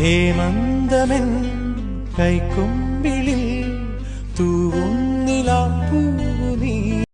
ഹേമന്തമെൻ കൈക്കുമ്പിളിൽ തൂവും നിലാപ്പൂ